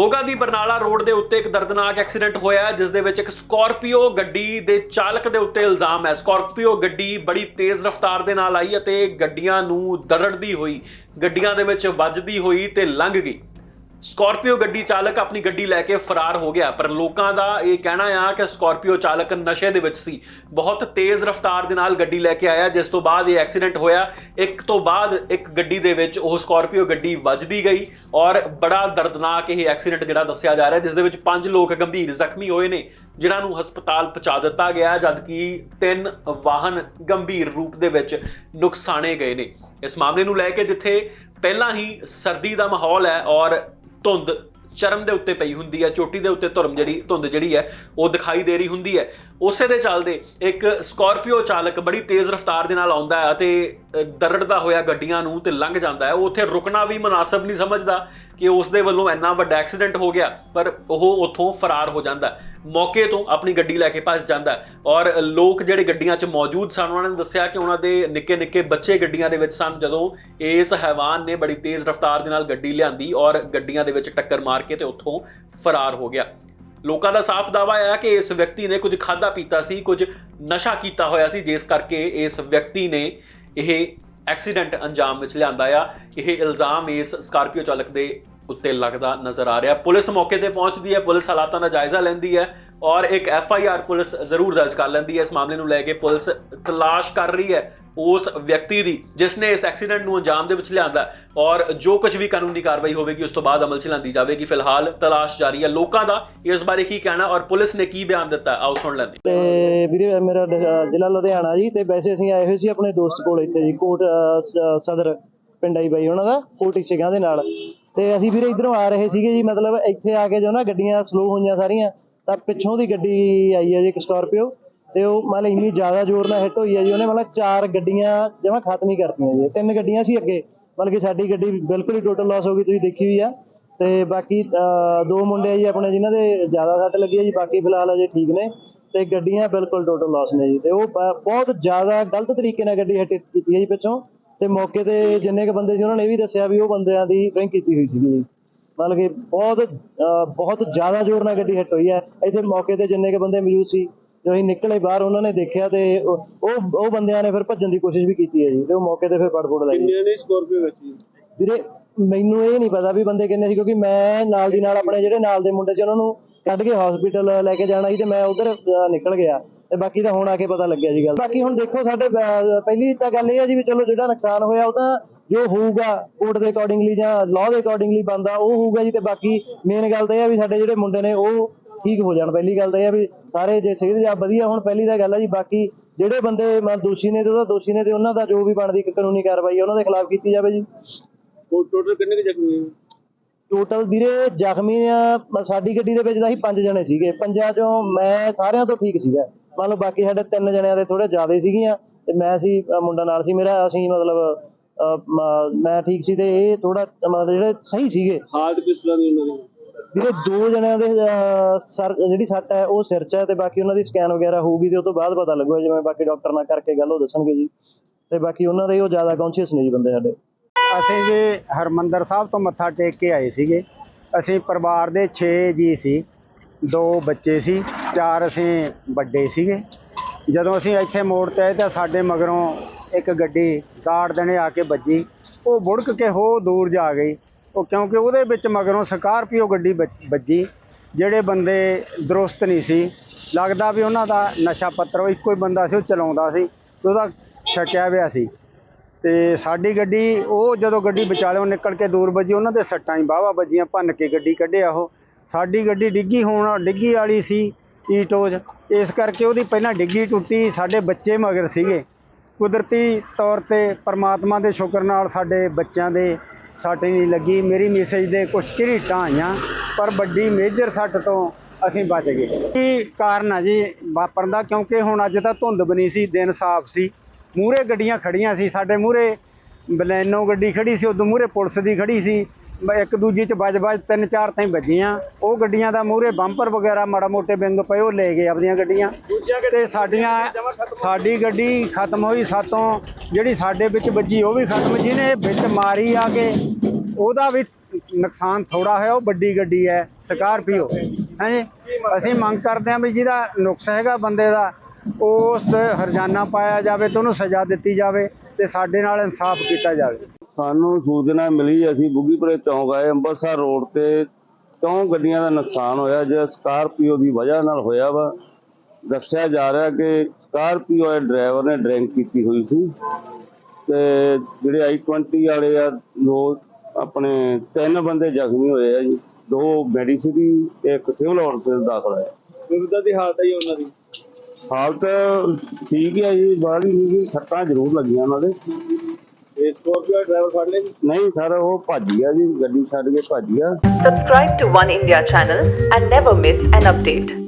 ਮੋਗਾ ਦੀ Barnala road ਦੇ ਉੱਤੇ ਇੱਕ ਦਰਦਨਾਕ ਐਕਸੀਡੈਂਟ ਹੋਇਆ ਜਿਸ ਦੇ ਵਿੱਚ ਇੱਕ ਸਕਾਰਪੀਓ ਗੱਡੀ ਦੇ ਚਾਲਕ ਦੇ ਉੱਤੇ ਇਲਜ਼ਾਮ ਹੈ। ਸਕਾਰਪੀਓ ਗੱਡੀ ਬੜੀ ਤੇਜ਼ ਰਫ਼ਤਾਰ ਦੇ ਨਾਲ ਆਈ ਅਤੇ ਗੱਡੀਆਂ ਨੂੰ ਦਰੜਦੀ ਹੋਈ, ਗੱਡੀਆਂ ਦੇ ਵਿੱਚ ਵੱਜਦੀ ਹੋਈ ਤੇ ਲੰਘ ਗਈ। ਸਕਾਰਪੀਓ ਗੱਡੀ ਚਾਲਕ ਆਪਣੀ ਗੱਡੀ ਲੈ ਕੇ ਫਰਾਰ ਹੋ ਗਿਆ, ਪਰ ਲੋਕਾਂ ਦਾ ਇਹ ਕਹਿਣਾ ਆ ਕਿ ਸਕਾਰਪੀਓ ਚਾਲਕ ਨਸ਼ੇ ਦੇ ਵਿੱਚ ਸੀ। ਬਹੁਤ ਤੇਜ਼ ਰਫ਼ਤਾਰ ਦੇ ਨਾਲ ਗੱਡੀ ਲੈ ਕੇ ਆਇਆ, ਜਿਸ ਤੋਂ ਬਾਅਦ ਇਹ ਐਕਸੀਡੈਂਟ ਹੋਇਆ। ਇੱਕ ਤੋਂ ਬਾਅਦ ਇੱਕ ਗੱਡੀ ਦੇ ਵਿੱਚ ਉਹ ਸਕਾਰਪੀਓ ਗੱਡੀ ਵੱਜਦੀ ਗਈ ਔਰ ਬੜਾ ਦਰਦਨਾਕ ਇਹ ਐਕਸੀਡੈਂਟ ਜਿਹੜਾ ਦੱਸਿਆ ਜਾ ਰਿਹਾ, ਜਿਸ ਦੇ ਵਿੱਚ ਪੰਜ ਲੋਕ ਗੰਭੀਰ ਜ਼ਖਮੀ ਹੋਏ ਨੇ, ਜਿਨ੍ਹਾਂ ਨੂੰ ਹਸਪਤਾਲ ਪਹੁੰਚਾ ਦਿੱਤਾ ਗਿਆ, ਜਦਕਿ ਤਿੰਨ ਵਾਹਨ ਗੰਭੀਰ ਰੂਪ ਦੇ ਵਿੱਚ ਨੁਕਸਾਨੇ ਗਏ ਨੇ। ਇਸ ਮਾਮਲੇ ਨੂੰ ਲੈ ਕੇ ਜਿੱਥੇ ਪਹਿਲਾਂ ਹੀ ਸਰਦੀ ਦਾ ਮਾਹੌਲ ਹੈ ਔਰ ਧੁੰਦ, ਚਰਮ ਦੇ ਉੱਤੇ ਪਈ ਹੁੰਦੀ ਹੈ, ਚੋਟੀ ਦੇ ਉੱਤੇ ਧੁਰਮ ਜਿਹੜੀ, ਧੁੰਦ ਜਿਹੜੀ ਹੈ, ਉਹ ਦਿਖਾਈ ਦੇ ਰਹੀ ਹੁੰਦੀ ਹੈ। ਉਸੇ ਦੇ ਚੱਲਦੇ ਇੱਕ ਸਕੋਰਪੀਓ ਚਾਲਕ ਬੜੀ ਤੇਜ਼ ਰਫ਼ਤਾਰ ਦੇ ਨਾਲ ਆਉਂਦਾ ਹੈ ਅਤੇ ਦਰੜਦਾ ਹੋਇਆ ਗੱਡੀਆਂ ਨੂੰ ਤੇ ਲੰਘ ਜਾਂਦਾ ਹੈ। ਉਹ ਉੱਥੇ ਰੁਕਣਾ ਵੀ ਮناسب ਨਹੀਂ ਸਮਝਦਾ ਕਿ ਉਸ ਦੇ ਵੱਲੋਂ ਇੰਨਾ ਵੱਡਾ ਐਕਸੀਡੈਂਟ ਹੋ ਗਿਆ, ਪਰ ਉਹ ਉੱਥੋਂ ਫਰਾਰ ਹੋ ਜਾਂਦਾ ਮੌਕੇ ਤੋਂ ਆਪਣੀ ਗੱਡੀ ਲੈ ਕੇ ਭੱਜ ਜਾਂਦਾ ਔਰ ਲੋਕ ਜਿਹੜੇ ਗੱਡੀਆਂ 'ਚ ਮੌਜੂਦ ਸਨ, ਉਹਨਾਂ ਨੇ ਦੱਸਿਆ ਕਿ ਉਹਨਾਂ ਦੇ ਨਿੱਕੇ-ਨਿੱਕੇ ਬੱਚੇ ਗੱਡੀਆਂ ਦੇ ਵਿੱਚ ਸਨ, ਜਦੋਂ ਇਸ ਹੈਵਾਨ ਨੇ ਬੜੀ ਤੇਜ਼ ਰਫ਼ਤਾਰ ਦੇ ਨਾਲ ਗੱਡੀ ਲਿਆਂਦੀ ਔਰ ਗੱਡੀਆਂ ਦੇ ਵਿੱਚ ਟੱਕਰ ਮਾਰ ਕੇ ਤੇ ਉੱਥੋਂ ਫਰਾਰ ਹੋ ਗਿਆ। ਲੋਕਾਂ ਦਾ ਸਾਫ਼ ਦਾਵਾ ਹੈ ਕਿ ਇਸ ਵਿਅਕਤੀ ਨੇ ਕੁਝ ਖਾਦਾ ਪੀਤਾ ਸੀ, ਕੁਝ ਨਸ਼ਾ ਕੀਤਾ ਹੋਇਆ ਸੀ, ਜਿਸ ਕਰਕੇ ਇਸ ਵਿਅਕਤੀ ਨੇ ਇਹ ਐਕਸੀਡੈਂਟ ਅੰਜਾਮ ਵਿੱਚ ਲਿਆਂਦਾ ਆ। ਇਹ ਇਲਜ਼ਾਮ ਇਸ ਸਕਾਰਪੀਓ ਚਾਲਕ ਦੇ ਉੱਤੇ ਲੱਗਦਾ ਨਜ਼ਰ ਆ ਰਿਹਾ। ਪੁਲਿਸ ਮੌਕੇ ਤੇ ਪਹੁੰਚਦੀ ਹੈ। ਪੁਲਿਸ ਹਾਲਾਤਾਂ ਦਾ ਜਾਇਜ਼ਾ ਲੈਂਦੀ ਹੈ। ਔਰ ਇੱਕ ਐਫ ਆਈ ਆਰ ਪੁਲਿਸ ਜ਼ਰੂਰ ਦਰਜ ਕਰ ਲੈਂਦੀ ਹੈ। ਇਸ ਮਾਮਲੇ ਨੂੰ ਲੈ ਕੇ ਪੁਲਿਸ ਤਲਾਸ਼ ਕਰ ਰਹੀ ਹੈ ਉਸ ਵਿਅਕਤੀ ਦੀ, ਜਿਸ ਨੇ ਇਸ ਐਕਸੀਡੈਂਟ ਨੂੰ ਅੰਜਾਮ ਦੇ ਵਿੱਚ ਲਿਆਂਦਾ ਔਰ ਜੋ ਕੁਝ ਵੀ ਕਾਨੂੰਨੀ ਕਾਰਵਾਈ ਹੋਵੇਗੀ, ਉਸ ਤੋਂ ਬਾਅਦ ਅਮਲ ਚ ਲਿਆਂਦੀ ਜਾਵੇਗੀ। ਫਿਲਹਾਲ ਤਲਾਸ਼ ਜਾਰੀ ਹੈ। ਲੋਕਾਂ ਦਾ ਇਸ ਬਾਰੇ ਕੀ ਕਹਿਣਾ ਔਰ ਪੁਲਿਸ ਨੇ ਕੀ ਬਿਆਨ ਦਿੱਤਾ ਆਓ ਸੁਣ ਲੈਂਦੇ ਤੇ ਵੀਰੇ, ਮੇਰਾ ਜ਼ਿਲ੍ਹਾ ਲੁਧਿਆਣਾ ਜੀ। ਤੇ ਵੈਸੇ ਅਸੀਂ ਆਏ ਹੋਏ ਸੀ ਆਪਣੇ ਦੋਸਤ ਕੋਲ ਇੱਥੇ ਜੀ, ਕੋਟ ਸਦਰ ਪਿੰਡ ਆਈ ਬਾਈ ਉਹਨਾਂ ਦਾ, ਕੋਟੀ ਸਿੰਘਾਂ ਦੇ ਨਾਲ। ਤੇ ਅਸੀਂ ਵੀਰੇ ਇਧਰੋਂ ਆ ਰਹੇ ਸੀਗੇ ਜੀ। ਮਤਲਬ ਇੱਥੇ ਆ ਕੇ ਜੋ ਨਾ ਗੱਡੀਆਂ ਸਲੋ ਹੋਈਆਂ ਸਾਰੀਆਂ। ਤਾਂ ਪਿੱਛੋਂ ਦੀ ਗੱਡੀ ਆਈ ਹੈ ਜੀ ਇੱਕ ਸਕਾਰਪੀਓ ਤੇ ਉਹ ਮਤਲਬ ਇੰਨੀ ਜ਼ਿਆਦਾ ਜ਼ੋਰ ਨਾਲ ਹਿੱਟ ਹੋਈ ਹੈ ਜੀ, ਉਹਨੇ ਮਤਲਬ ਚਾਰ ਗੱਡੀਆਂ ਜਮਾ ਖਤਮ ਹੀ ਕਰਤੀਆਂ ਜੀ। ਤਿੰਨ ਗੱਡੀਆਂ ਸੀ ਅੱਗੇ ਮਤਲਬ ਕਿ ਸਾਡੀ ਗੱਡੀ ਬਿਲਕੁਲ ਹੀ ਟੋਟਲ ਲਾਸ ਹੋ ਗਈ, ਤੁਸੀਂ ਦੇਖੀ ਹੋਈ ਆ। ਤੇ ਬਾਕੀ ਦੋ ਮੁੰਡੇ ਜੀ ਆਪਣੇ, ਜਿਨ੍ਹਾਂ ਦੇ ਜ਼ਿਆਦਾ ਸੱਟ ਲੱਗੀ ਹੈ ਜੀ, ਬਾਕੀ ਫਿਲਹਾਲ ਅਜੇ ਠੀਕ ਨੇ। ਤੇ ਗੱਡੀਆਂ ਬਿਲਕੁਲ ਟੋਟਲ ਲਾਸ ਨੇ ਜੀ। ਤੇ ਉਹ ਬਹੁਤ ਜ਼ਿਆਦਾ ਗਲਤ ਤਰੀਕੇ ਨਾਲ ਗੱਡੀ ਹਿੱਟ ਕੀਤੀ ਹੈ ਜੀ ਪਿੱਛੋਂ। ਤੇ ਮੌਕੇ ਤੇ ਜਿੰਨੇ ਕ ਬੰਦੇ ਸੀ, ਉਹਨਾਂ ਨੇ ਇਹ ਵੀ ਦੱਸਿਆ ਵੀ ਉਹ ਬੰਦਿਆਂ ਦੀ ਡਰਿੰਕ ਕੀਤੀ ਹੋਈ ਸੀਗੀ ਜੀ। ਮਤਲਬ ਕਿ ਬਹੁਤ ਅਹ, ਬਹੁਤ ਜ਼ਿਆਦਾ ਜ਼ੋਰ ਨਾਲ ਗੱਡੀ ਹਿੱਟ ਹੋਈ ਹੈ। ਇੱਥੇ ਮੌਕੇ ਤੇ ਜਿੰਨੇ ਕ ਬੰਦੇ ਮੌਜੂਦ ਸੀ ਜਦੋਂ ਅਸੀਂ ਨਿਕਲੇ ਬਾਹਰ ਉਹਨਾਂ ਨੇ ਦੇਖਿਆ ਤੇ ਉਹ ਉਹ ਉਹ ਬੰਦਿਆਂ ਨੇ ਫਿਰ ਭੱਜਣ ਦੀ ਕੋਸ਼ਿਸ਼ ਵੀ ਕੀਤੀ ਹੈ ਜੀ ਤੇ ਉਹ ਮੌਕੇ ਤੇ ਫਿਰ ਫੜਫੜ ਲੱਗੀ ਕਿੰਨੇ ਨੇ ਸਕਾਰਪੀਓ ਵਿੱਚ ਜੀ? ਵੀਰੇ ਮੈਨੂੰ ਇਹ ਨਹੀਂ ਪਤਾ ਵੀ ਬੰਦੇ ਕਿੰਨੇ ਸੀ ਕਿਉਂਕਿ ਮੈਂ ਨਾਲ ਦੀ ਨਾਲ ਆਪਣੇ ਜਿਹੜੇ ਨਾਲ ਦੇ ਮੁੰਡੇ ਸੀ ਉਹਨਾਂ ਨੂੰ ਕੱਢ ਕੇ ਹਸਪੀਟਲ ਲੈ ਕੇ ਜਾਣਾ ਸੀ ਤੇ ਮੈਂ ਉਧਰ ਨਿਕਲ ਗਿਆ। ਤੇ ਬਾਕੀ ਤਾਂ ਹੁਣ ਆ ਕੇ ਪਤਾ ਲੱਗਿਆ ਜੀ ਗੱਲ ਬਾਕੀ ਹੁਣ ਦੇਖੋ ਸਾਡੇ ਅਹ, ਪਹਿਲੀ ਤਾਂ ਗੱਲ ਇਹ ਹੈ ਜੀ ਵੀ ਚਲੋ ਜਿਹੜਾ ਨੁਕਸਾਨ ਹੋਇਆ ਉਹ ਤਾਂ ਜੋ ਹੋਊਗਾ ਕੋਰਟ ਦੇ ਅਕੋਰਡਿੰਗਲੀ ਜਾਂ ਲਾਅ ਦੇ ਅਕੋਰਡਿੰਗਲੀ ਬੰਦਾ ਉਹ ਹੋਊਗਾ ਜੀ ਤੇ ਬਾਕੀ ਮੇਨ ਗੱਲ ਤਾਂ ਇਹ ਹੈ ਵੀ ਸਾਡੇ ਜਿਹੜੇ ਮੁੰਡੇ ਨੇ ਉਹ ਠੀਕ ਹੋ ਜਾਣ। ਪਹਿਲੀ ਗੱਲ ਤਾਂ ਇਹ ਹੈ ਵੀ ਸਾਰੇ ਜੇ ਸਿਹਤ ਜਾਂ ਵਧੀਆ ਹੁਣ ਪਹਿਲੀ ਤਾਂ ਗੱਲ ਹੈ ਜੀ ਬਾਕੀ ਜਿਹੜੇ ਬੰਦੇ ਮਨ ਦੋਸ਼ੀ ਨੇ ਤੇ ਉਹਦਾ ਦੋਸ਼ੀ ਨੇ ਤੇ ਉਹਨਾਂ ਦਾ ਜੋ ਵੀ ਬਣਦੀ ਇੱਕ ਕਾਨੂੰਨੀ ਕਾਰਵਾਈ ਉਹਨਾਂ ਦੇ ਖਿਲਾਫ ਕੀਤੀ ਜਾਵੇ ਜੀ। ਟੋਟਲ ਕਿੰਨੇ ਕੁ ਜ਼ਖਮੀ ਹੋਏ? ਟੋਟਲ ਵੀਰੇ ਜ਼ਖਮੀ ਆ ਸਾਡੀ ਗੱਡੀ ਦੇ ਵਿੱਚ ਤਾਂ ਅਸੀਂ ਪੰਜ ਜਣੇ ਸੀਗੇ। ਪੰਜਾਂ ਚੋਂ ਮੈਂ ਸਾਰਿਆਂ ਤੋਂ ਠੀਕ ਸੀਗਾ। ਮੰਨ ਲਓ ਬਾਕੀ ਸਾਡੇ ਤਿੰਨ ਜਣਿਆਂ ਦੇ ਥੋੜੇ ਜ਼ਿਆਦਾ ਸੀਗੀਆਂ ਤੇ ਮੈਂ ਸੀ ਮੁੰਡਾ ਨਾਲ ਸੀ ਮੇਰਾ ਅਸੀਂ ਮਤਲਬ ਮ- ਮੈਂ ਠੀਕ ਸੀ ਤੇ ਇਹ ਥੋੜਾ ਮਤਲਬ ਜਿਹੜੇ ਸਹੀ ਸੀਗੇ। ਹਾਲਤ ਕਿਸ ਤਰ੍ਹਾਂ ਦੀ ਉਹਨਾਂ ਦੀ? ਵੀਰੇ ਦੋ ਜਣਿਆਂ ਦੇ ਸਰ ਜਿਹੜੀ ਸੱਟ ਹੈ ਉਹ ਸਿਰ 'ਚ ਹੈ ਤੇ ਬਾਕੀ ਉਹਨਾਂ ਦੀ ਸਕੈਨ ਵਗੈਰਾ ਹੋਊਗੀ ਤੇ ਉਸ ਤੋਂ ਬਾਅਦ ਪਤਾ ਲੱਗੂਗਾ ਜਿਵੇਂ ਬਾਕੀ ਡਾਕਟਰ ਨਾਲ ਕਰਕੇ ਗੱਲ ਉਹ ਦੱਸਣਗੇ ਜੀ। ਤੇ ਬਾਕੀ ਉਹਨਾਂ ਦੇ ਉਹ ਜ਼ਿਆਦਾ ਕੌਨਸ਼ੀਅਸ ਨੇ ਜੀ ਬੰਦੇ ਸਾਡੇ। ਅਸੀਂ ਜੀ ਹਰਮੰਦਰ ਸਾਹਿਬ ਤੋਂ ਮੱਥਾ ਟੇਕ ਕੇ ਆਏ ਸੀਗੇ। ਅਸੀਂ ਪਰਿਵਾਰ ਦੇ 6 ਜੀ ਸੀ। ਦੋ ਬੱਚੇ ਸੀ ਚਾਰ ਅਸੀਂ ਵੱਡੇ ਸੀਗੇ। ਜਦੋਂ ਅਸੀਂ ਇੱਥੇ ਮੋੜ ਤੇ ਆਏ ਤਾਂ ਸਾਡੇ ਮਗਰੋਂ ਇੱਕ ਗੱਡੀ ਦਾੜ ਦੇਣੇ ਆ ਕੇ ਵੱਜੀ। ਉਹ ਬੁੜਕ ਕੇ ਹੋ ਦੂਰ ਜਾ ਗਈ। ਉਹ ਕਿਉਂਕਿ ਉਹਦੇ ਵਿੱਚ ਮਗਰੋਂ ਸਕਾਰਪੀਓ ਗੱਡੀ ਵੱਜ- ਵੱਜੀ, ਜਿਹੜੇ ਬੰਦੇ ਦਰੁਸਤ ਨਹੀਂ ਸੀ। ਲੱਗਦਾ ਵੀ ਉਹਨਾਂ ਦਾ ਨਸ਼ਾ ਪੱਤਰ, ਉਹ ਇੱਕੋ ਹੀ ਬੰਦਾ ਸੀ, ਉਹ ਚਲਾਉਂਦਾ ਸੀ, ਤੇ ਉਹਦਾ ਛਕਿਆ ਹੋਇਆ ਸੀ। ਤੇ ਸਾਡੀ ਗੱਡੀ, ਉਹ ਜਦੋਂ ਗੱਡੀ ਵਿਚਾਲਿਓਂ ਨਿਕਲ ਕੇ ਦੂਰ ਵੱਜੀ, ਉਹਨਾਂ ਦੇ ਸੱਟਾਂ ਹੀ ਵਾਹਵਾ ਵੱਜੀਆਂ, ਭੰਨ ਕੇ ਗੱਡੀ ਕੱਢਿਆ ਉਹ। ਸਾਡੀ ਗੱਡੀ ਡਿੱਗੀ ਹੋਣ, ਡਿੱਗੀ ਵਾਲੀ ਸੀ ਈਟੋਜ। ਇਸ ਕਰਕੇ ਉਹਦੀ ਪਹਿਲਾਂ ਡਿੱਗੀ ਟੁੱਟੀ, ਸਾਡੇ ਬੱਚੇ ਮਗਰ ਸੀਗੇ। ਕੁਦਰਤੀ ਤੌਰ ਤੇ ਪਰਮਾਤਮਾ ਦੇ ਸ਼ੁਕਰ ਨਾਲ ਸਾਡੇ ਬੱਚਿਆਂ ਦੇ ਸੱਟ ਨਹੀਂ ਲੱਗੀ। ਮੇਰੀ ਮੈਸੇਜ ਦੇ ਕੁਝ ਝਰੀਟਾਂ ਆਈਆਂ, ਪਰ ਵੱਡੀ ਮੇਜਰ ਸੱਟ ਤੋਂ ਅਸੀਂ ਬਚ ਗਏ। ਕੀ ਕਾਰਨ ਆ ਜੀ ਵਾਪਰਨ ਦਾ? ਕਿਉਂਕਿ ਹੁਣ ਅੱਜ ਤਾਂ ਧੁੰਦ ਬਣੀ ਸੀ, ਦਿਨ ਸਾਫ਼ ਸੀ। ਮੂਹਰੇ ਗੱਡੀਆਂ ਖੜੀਆਂ ਸੀ, ਸਾਡੇ ਮੂਹਰੇ ਬਲੈਨੋ ਗੱਡੀ ਖੜੀ ਸੀ, ਉਦੋਂ ਮੂਹਰੇ ਪੁਲਿਸ ਦੀ ਖੜੀ ਸੀ। ਇੱਕ ਦੂਜੀ ਚ ਵੱਜ ਵੱਜ ਤਿੰਨ ਚਾਰ ਤਾਂ ਵੱਜੀਆਂ। ਉਹ ਗੱਡੀਆਂ ਦਾ ਮੂਹਰੇ ਬੰਪਰ ਵਗੈਰਾ ਮਾੜਾ ਮੋਟੇ ਵਿੰਗ ਪਏ ਉਹ ਲੈ ਗਏ ਆਪਦੀਆਂ ਗੱਡੀਆਂ। ਤੇ ਸਾਡੀਆਂ ਸਾਡੀ ਗੱਡੀ ਖਤਮ ਹੋਈ ਸਾਤੋਂ। ਜਿਹੜੀ ਸਾਡੇ ਵਿੱਚ ਵੱਜੀ ਉਹ ਵੀ ਖਤਮ। ਜਿਹਨੇ ਵਿੱਚ ਮਾਰੀ ਆ ਕੇ ਉਹਦਾ ਵੀ ਨੁਕਸਾਨ ਥੋੜਾ ਹੋਇਆ ਉਹ ਵੱਡੀ ਗੱਡੀ ਹੈ ਸਕਾਰਪੀਓ। ਹਾਂਜੀ ਅਸੀਂ ਮੰਗ ਕਰਦੇ ਹਾਂ ਵੀ ਜਿਹਦਾ ਨੁਕਸ ਹੈਗਾ ਬੰਦੇ ਦਾ ਉਸ ਹਰਜਾਨਾ ਪਾਇਆ ਜਾਵੇ ਤੇ ਉਹਨੂੰ ਸਜ਼ਾ ਦਿੱਤੀ ਜਾਵੇ ਤੇ ਸਾਡੇ ਨਾਲ ਇਨਸਾਫ ਕੀਤਾ ਜਾਵੇ। ਸਾਨੂੰ ਸੂਚਨਾ ਮਿਲੀ ਅਸੀਂ ਬੁੱਗੀਪੁਰੇ ਚੌਂਕ ਆਏ ਅੰਮ੍ਰਿਤਸਰ ਰੋਡ ਤੇ ਚੌਂ ਗੱਡੀਆਂ ਦਾ ਨੁਕਸਾਨ ਹੋਇਆ ਜੋ ਸਕਾਰਪੀਓ ਦੀ ਵਜ੍ਹਾ ਨਾਲ ਹੋਇਆ ਵਾ। ਦੱਸਿਆ ਜਾ ਰਿਹਾ ਕਿ ਸਕਾਰਪੀਓ ਦੇ ਡਰਾਈਵਰ ਨੇ ਡਰਿੰਕ ਕੀਤੀ ਹੋਈ ਸੀ ਤੇ ਜਿਹੜੇ ਆਈ 20 ਵਾਲੇ ਆ ਦੋ ਆਪਣੇ ਤਿੰਨ ਬੰਦੇ ਜ਼ਖਮੀ ਹੋਏ ਆ ਜੀ। ਦੋ ਮੈਡੀਸਿਟੀ ਤੇ ਇੱਕ ਸਿਵਲ ਹਸਪਤਾਲ ਦਾਖਲ ਹੈ ਵਿਰੋਧਾ ਦੀ ਹਾਲਤ ਹੈ ਉਹਨਾਂ ਦੀ? ਹਾਲਤ ਠੀਕ ਹੈ ਜੀ ਬਾਹਰ ਹੀ ਨਹੀਂ ਸੱਟਾਂ ਜ਼ਰੂਰ ਲੱਗੀਆਂ ਉਹਨਾਂ ਦੇ। ਤੇ ਸਕੋਰਪੀਓ ਡਰਾਈਵਰ ਫੜ ਲਿਆ ਜੀ ਨਹੀਂ ਸਰ ਉਹ ਭੱਜ ਗਿਆ ਜੀ ਗੱਡੀ ਛੱਡ ਕੇ ਭੱਜ ਗਿਆ Subscribe to One India channel and never miss an update.